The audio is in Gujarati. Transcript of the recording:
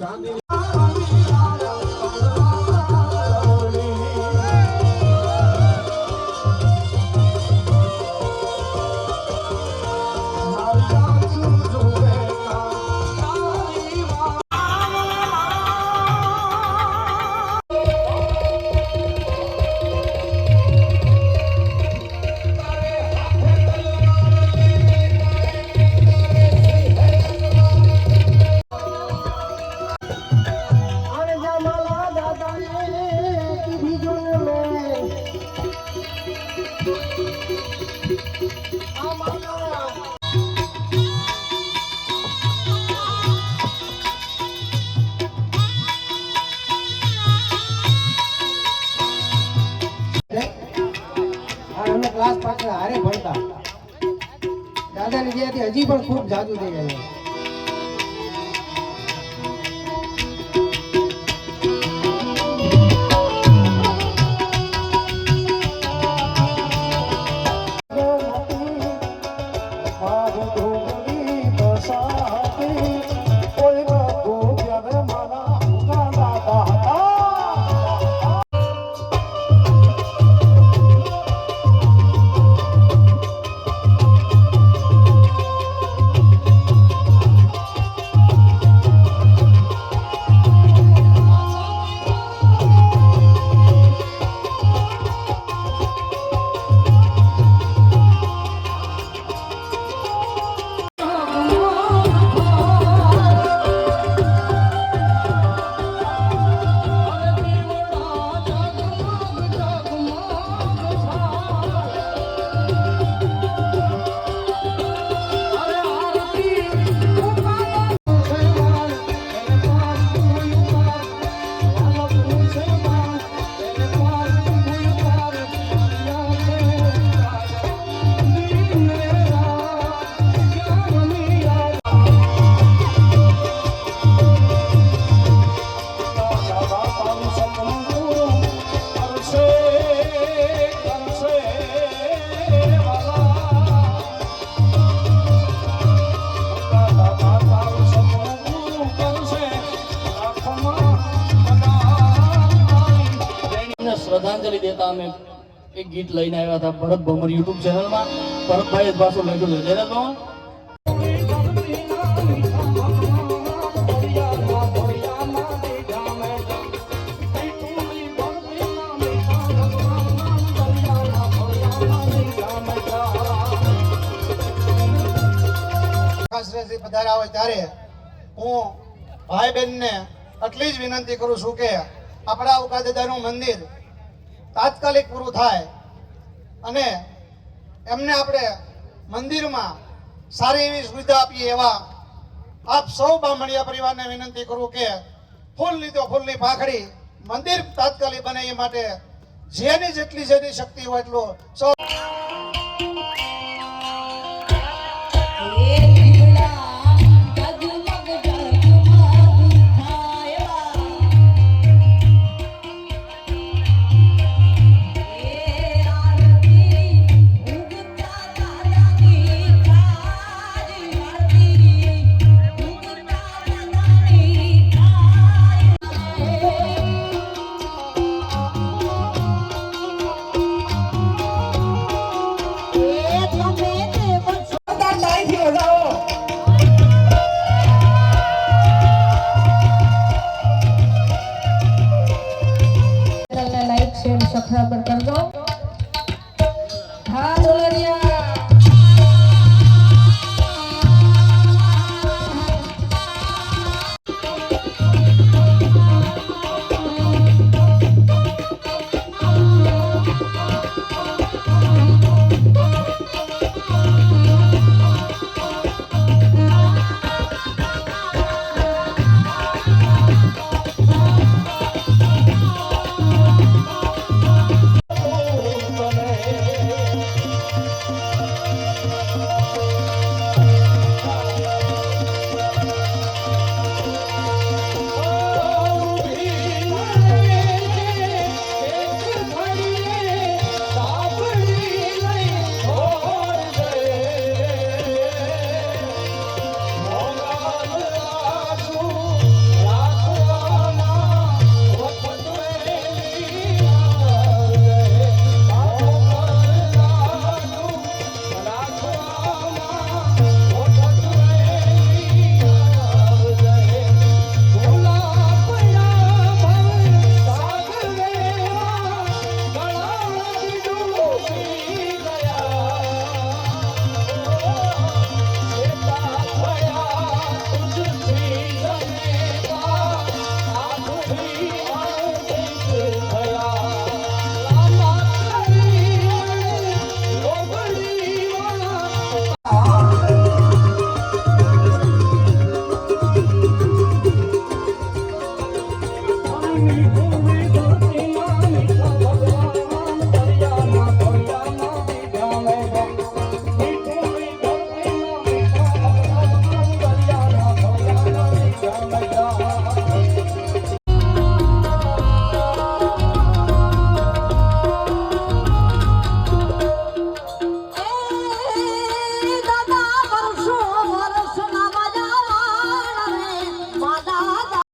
காந்தி દાદાની જેથી હજી પણ ખૂબ જાદુ થઈ જાય શ્રદ્ધાંજલિ દેતા અમે એક ગીત લઈને આવ્યા હતા ભરત ભમર યુટ્યુબ ચેનલમાં. ભરતભાઈ પાછું લખ્યું છે. જયરાજ આશ્રયથી પધાર્યા હોય ત્યારે હું ભાઈ બહેનને આટલી જ વિનંતી કરું છું કે આપણા ઉકા દાદાનું મંદિર તાત્કાલિક પૂરું થાય અને એમને આપણે મંદિરમાં સારી એવી સુવિધા આપીએ એવા આપ સૌ બામણિયા પરિવારને વિનંતી કરું કે ફૂલની તો ફૂલની પાખડી મંદિર તાત્કાલિક બને એ માટે જેની જેટલી જેની શક્તિ હોય એટલું સૌ